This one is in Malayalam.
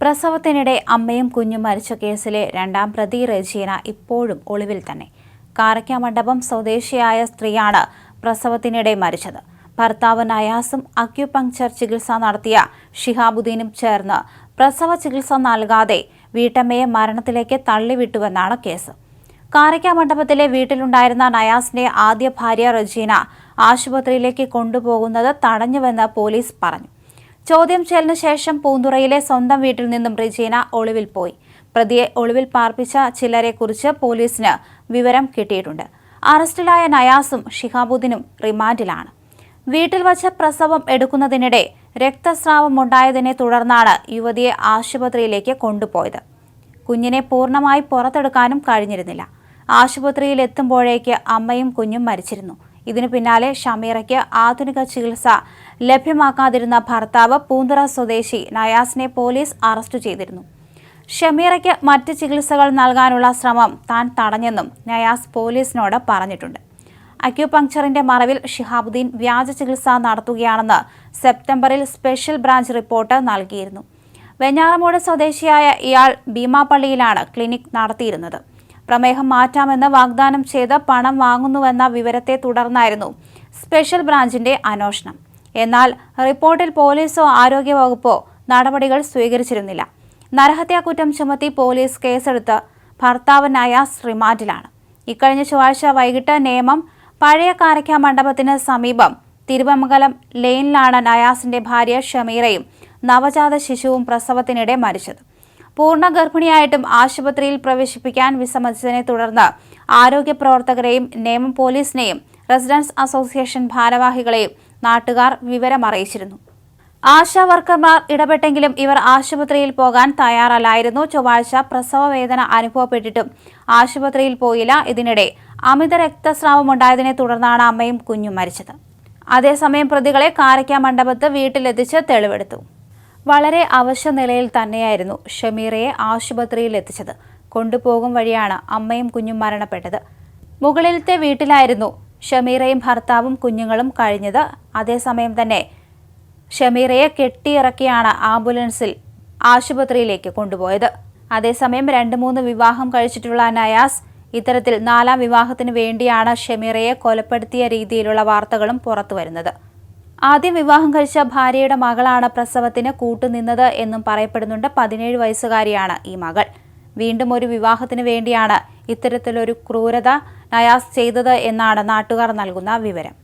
പ്രസവത്തിനിടെ അമ്മയും കുഞ്ഞും മരിച്ച കേസിലെ രണ്ടാം പ്രതി റെജീന ഇപ്പോഴും ഒളിവിൽ തന്നെ. കാരക്കാമണ്ഡപം സ്വദേശിയായ സ്ത്രീയാണ് പ്രസവത്തിനിടെ മരിച്ചത്. ഭർത്താവ് നയാസും അക്യുപങ്ചർ ചികിത്സ നടത്തിയ ഷിഹാബുദ്ദീനും ചേർന്ന് പ്രസവ ചികിത്സ നൽകാതെ വീട്ടമ്മയെ മരണത്തിലേക്ക് തള്ളിവിട്ടുവെന്നാണ് കേസ്. കാരക്കാമണ്ഡപത്തിലെ വീട്ടിലുണ്ടായിരുന്ന നയാസിന്റെ ആദ്യ ഭാര്യ റജീന ആശുപത്രിയിലേക്ക് കൊണ്ടുപോകുന്നത് തടഞ്ഞുവെന്ന് പോലീസ് പറഞ്ഞു. ചോദ്യം ചെയ്യലിന് ശേഷം പൂന്തുറയിലെ സ്വന്തം വീട്ടിൽ നിന്നും റിജീന ഒളിവിൽ പോയി. പ്രതിയെ ഒളിവിൽ പാർപ്പിച്ച ചിലരെക്കുറിച്ച് പോലീസിന് വിവരം കിട്ടിയിട്ടുണ്ട്. അറസ്റ്റിലായ നയാസും ഷിഹാബുദ്ദീനും റിമാൻഡിലാണ്. വീട്ടിൽ വച്ച് പ്രസവം എടുക്കുന്നതിനിടെ രക്തസ്രാവം ഉണ്ടായതിനെ തുടർന്നാണ് യുവതിയെ ആശുപത്രിയിലേക്ക് കൊണ്ടുപോയത്. കുഞ്ഞിനെ പൂർണമായി പുറത്തെടുക്കാനും കഴിഞ്ഞിരുന്നില്ല. ആശുപത്രിയിൽ എത്തുമ്പോഴേക്ക് അമ്മയും കുഞ്ഞും മരിച്ചിരുന്നു. ഇതിനു പിന്നാലെ ഷമീറയ്ക്ക് ആധുനിക ചികിത്സ ലഭ്യമാക്കാതിരുന്ന ഭർത്താവ് പൂന്തറ സ്വദേശി നയാസിനെ പോലീസ് അറസ്റ്റ് ചെയ്തിരുന്നു. ഷമീറയ്ക്ക് മറ്റ് ചികിത്സകൾ നൽകാനുള്ള ശ്രമം താൻ തടഞ്ഞെന്നും നയാസ് പോലീസിനോട് പറഞ്ഞിട്ടുണ്ട്. അക്യുപങ്ക്ചറിന്റെ മറവിൽ ഷിഹാബുദ്ദീൻ വ്യാജ ചികിത്സ നടത്തുകയാണെന്ന് സെപ്റ്റംബറിൽ സ്പെഷ്യൽ ബ്രാഞ്ച് റിപ്പോർട്ട് നൽകിയിരുന്നു. വെഞ്ഞാറമൂട് സ്വദേശിയായ ഇയാൾ ഭീമാപ്പള്ളിയിലാണ് ക്ലിനിക് നടത്തിയിരുന്നത്. പ്രമേഹം മാറ്റാമെന്ന് വാഗ്ദാനം ചെയ്ത് പണം വാങ്ങുന്നുവെന്ന വിവരത്തെ തുടർന്നായിരുന്നു സ്പെഷ്യൽ ബ്രാഞ്ചിന്റെ അന്വേഷണം. എന്നാൽ റിപ്പോർട്ടിൽ പോലീസോ ആരോഗ്യവകുപ്പോ നടപടികൾ സ്വീകരിച്ചിരുന്നില്ല. നരഹത്യാ കുറ്റം ചുമത്തി പോലീസ് കേസെടുത്ത് ഭർത്താവിനായ റിമാൻഡിലാണ് ഇക്കഴിഞ്ഞ ചൊവ്വാഴ്ച വൈകിട്ട് നേമം പഴയ കാരക്ക മണ്ഡപത്തിന് സമീപം തിരുവമംഗലം ലെയിനിലാണ് നയാസിന്റെ ഭാര്യ ഷമീറയും നവജാത ശിശുവും പ്രസവത്തിനിടെ മരിച്ചത്. പൂർണ ഗർഭിണിയായിട്ടും ആശുപത്രിയിൽ പ്രവേശിപ്പിക്കാൻ വിസമ്മതിച്ചതിനെ തുടർന്ന് ആരോഗ്യ പ്രവർത്തകരെയും നേമം പോലീസിനെയും റെസിഡൻസ് അസോസിയേഷൻ ഭാരവാഹികളെയും നാട്ടുകാർ വിവരമറിയിച്ചിരുന്നു ആശാ വർക്കർമാർ ഇടപെട്ടെങ്കിലും ഇവർ ആശുപത്രിയിൽ പോകാൻ തയ്യാറല്ലായിരുന്നു. ചൊവ്വാഴ്ച പ്രസവ വേദന അനുഭവപ്പെട്ടിട്ടും ആശുപത്രിയിൽ പോയില്ല. ഇതിനിടെ അമിത രക്തസ്രാവമുണ്ടായതിനെ തുടർന്നാണ് അമ്മയും കുഞ്ഞും മരിച്ചത്. അതേസമയം പ്രതികളെ കാരയ്ക്ക മണ്ഡപത്ത് വീട്ടിലെത്തിച്ച് തെളിവെടുത്തു. വളരെ അവശ നിലയിൽ തന്നെയായിരുന്നു ഷമീറയെ ആശുപത്രിയിൽ എത്തിച്ചത്. കൊണ്ടുപോകും വഴിയാണ് അമ്മയും കുഞ്ഞും മരണപ്പെട്ടത്. മുകളിലത്തെ വീട്ടിലായിരുന്നു ഷമീറയും ഭർത്താവും കുഞ്ഞുങ്ങളും കഴിഞ്ഞത്. അതേസമയം തന്നെ ഷമീറയെ കെട്ടിയിറക്കിയാണ് ആംബുലൻസിൽ ആശുപത്രിയിലേക്ക് കൊണ്ടുപോയത്. അതേസമയം രണ്ട് മൂന്ന് വിവാഹം കഴിച്ചിട്ടുള്ള നയാസ് ഇത്തരത്തിൽ നാലാം വിവാഹത്തിന് വേണ്ടിയാണ് ഷമീറയെ കൊലപ്പെടുത്തിയ രീതിയിലുള്ള വാർത്തകളും പുറത്തുവരുന്നത്. ആദ്യം വിവാഹം കഴിച്ച ഭാര്യയുടെ മകളാണ് പ്രസവത്തിന് കൂട്ടുനിന്നത് എന്നും പറയപ്പെടുന്നുണ്ട്. പതിനേഴ് വയസ്സുകാരിയാണ് ഈ മകൾ. വീണ്ടും ഒരു വിവാഹത്തിന് വേണ്ടിയാണ് ഇത്തരത്തിലൊരു ക്രൂരത നയാസ് ചെയ്തത് എന്നാണ് നാട്ടുകാർ നൽകുന്ന വിവരം.